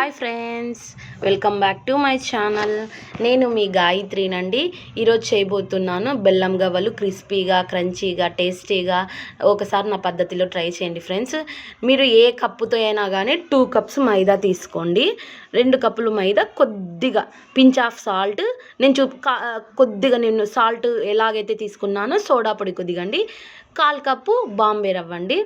Hi friends welcome back to my channel. నేను మీ గాయత్రినండి. ఈరోజు చేయబోతున్నాను బెల్లం గవ్వలు క్రిస్పీగా క్రంచీగా టేస్టీగా ఒకసారి నా పద్ధతిలో ట్రై చేయండి ఫ్రెండ్స్. మీరు ఏ కప్పుతో అయినా కానీ టూ కప్స్ మైదా తీసుకోండి. రెండు కప్పులు మైదా కొద్దిగా పించ్ ఆఫ్ సాల్ట్. నేను చూ కొద్దిగా నేను సాల్ట్ ఎలాగైతే తీసుకున్నానో సోడా పొడి కొద్దిగా అండి కాల్ కప్పు బాంబే రవ్వ అండి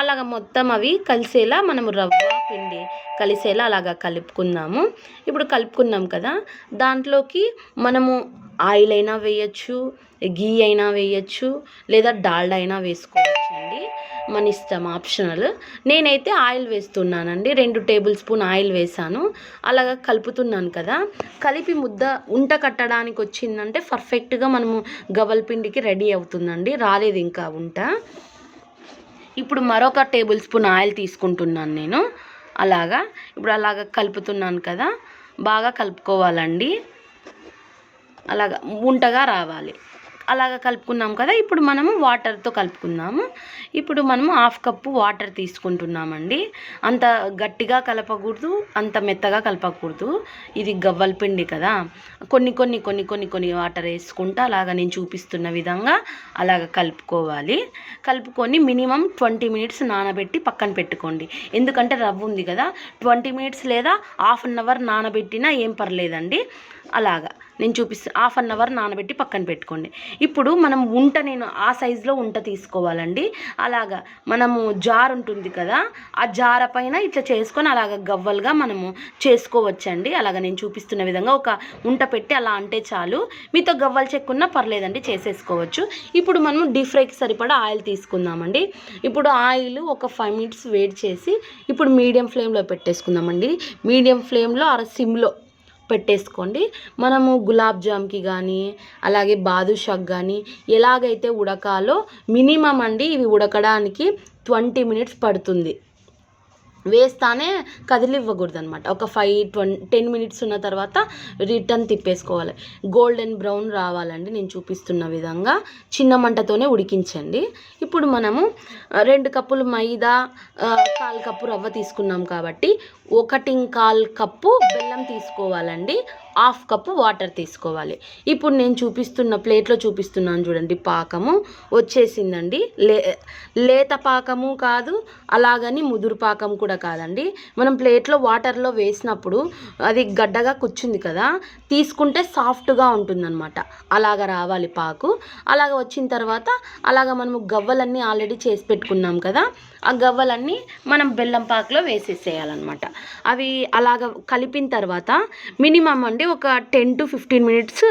అలాగ మొత్తం అవి కలిసేలా మనము రవ్వ పిండి కలిసేలా అలాగా కలుపుకుందాము. ఇప్పుడు కలుపుకున్నాం కదా దాంట్లోకి మనము ఆయిల్ అయినా వేయచ్చు గీ అయినా వేయచ్చు లేదా డాల్డా అయినా వేసుకోవచ్చండి. మన ఇష్టం ఆప్షనల్. నేనైతే ఆయిల్ వేస్తున్నానండి. రెండు టేబుల్ స్పూన్ ఆయిల్ వేసాను అలాగా కలుపుతున్నాను కదా. కలిపి ముద్ద ఉంట కట్టడానికి వచ్చిందంటే పర్ఫెక్ట్గా మనము గవల్ పిండికి రెడీ అవుతుందండి. రాలేదు ఇంకా ఉంట. ఇప్పుడు మరొక టేబుల్ స్పూన్ ఆయిల్ తీసుకుంటున్నాను నేను. అలాగా? ఇప్పుడు అలాగ కలుపుతున్నాను కదా బాగా కలుపుకోవాలండి. అలాగ ఉంటగా రావాలి. అలాగ కలుపుకున్నాం కదా ఇప్పుడు మనము వాటర్తో కలుపుకుందాము. ఇప్పుడు మనము హాఫ్ కప్పు వాటర్ తీసుకుంటున్నామండి. అంత గట్టిగా కలపకూడదు అంత మెత్తగా కలపకూడదు. ఇది గవ్వల పిండి కదా. కొన్ని కొన్ని కొన్ని కొన్ని కొన్ని వాటర్ వేసుకుంటా అలాగ నేను చూపిస్తున్న విధంగా అలాగ కలుపుకోవాలి. కలుపుకొని మినిమం ట్వంటీ మినిట్స్ నానబెట్టి పక్కన పెట్టుకోండి. ఎందుకంటే రవ్వ ఉంది కదా ట్వంటీ మినిట్స్ లేదా హాఫ్ అన్ అవర్ నానబెట్టినా ఏం పర్లేదండి. అలాగా. నేను చూపిస్తాను హాఫ్ అన్ అవర్ నానబెట్టి పక్కన పెట్టుకోండి. ఇప్పుడు మనం ఉంట నేను ఆ సైజులో ఉంట తీసుకోవాలండి. అలాగా మనము జార్ ఉంటుంది కదా ఆ జార పైన ఇట్లా చేసుకొని అలాగ గవ్వలుగా మనము చేసుకోవచ్చండి. అలాగ నేను చూపిస్తున్న విధంగా ఒక ఉంట పెట్టి అలా అంటే చాలు. మీతో గవ్వలు చెక్కున్నా పర్లేదండి చేసేసుకోవచ్చు. ఇప్పుడు మనం డీప్ ఫ్రైకి సరిపడా ఆయిల్ తీసుకుందామండి. ఇప్పుడు ఆయిల్ ఒక ఫైవ్ మినిట్స్ వేడి చేసి ఇప్పుడు మీడియం ఫ్లేమ్లో పెట్టేసుకుందామండి. మీడియం ఫ్లేమ్లో అర సిమ్లో పెట్టేసుకోండి. మనము గులాబ్ జామ్కి కానీ అలాగే బాదుషాకి కానీ ఎలాగైతే ఉడకాలో మినిమం అండి ఇవి ఉడకడానికి ట్వంటీ మినిట్స్ పడుతుంది. వేస్తానే కదిలివ్వకూడదు అనమాట ఒక ఫైవ్ ట్వం టెన్ మినిట్స్ ఉన్న తర్వాత రిటర్న్ తిప్పేసుకోవాలి. గోల్డెన్ బ్రౌన్ రావాలండి నేను చూపిస్తున్న విధంగా. చిన్న మంటతోనే ఉడికించండి. ఇప్పుడు మనము రెండు కప్పులు మైదా కాల్ కప్పు రవ్వ తీసుకున్నాం కాబట్టి ఒకటి కాల్ కప్పు బెల్లం తీసుకోవాలండి. హాఫ్ కప్పు వాటర్ తీసుకోవాలి. ఇప్పుడు నేను చూపిస్తున్న ప్లేట్లో చూపిస్తున్నాను చూడండి పాకము. వచ్చేసిందండి. లే లేత పాకము కాదు అలాగని ముదురు పాకం కూడా కాదండి. మనం ప్లేట్లో వాటర్లో వేసినప్పుడు అది గడ్డగా కూర్చుంది కదా తీసుకుంటే సాఫ్ట్గా ఉంటుందన్నమాట. అలాగ రావాలి పాకు. అలాగ వచ్చిన తర్వాత అలాగ మనము గవ్వలన్నీ ఆల్రెడీ చేసి పెట్టుకున్నాం కదా ఆ గవ్వలన్నీ మనం బెల్లం పాకులో వేసేసేయాలన్నమాట. అవి అలాగ కలిపిన తర్వాత మినిమం అండి ఒక ten to fifteen minutes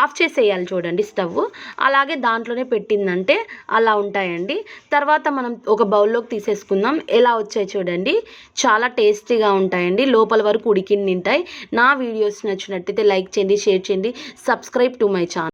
off చేసేయాలి చూడండి స్టవ్. అలాగే దాంట్లోనే పెట్టిందంటే అలా ఉంటాయండి. తర్వాత మనం ఒక బౌల్లోకి తీసేసుకుందాం. ఎలా వచ్చాయి చూడండి. చాలా టేస్టీగా ఉంటాయండి. లోపల వరకు ఉడికింది తింటాయి. నా వీడియోస్ నచ్చినట్టయితే లైక్ చేయండి షేర్ చేయండి. Subscribe to my channel.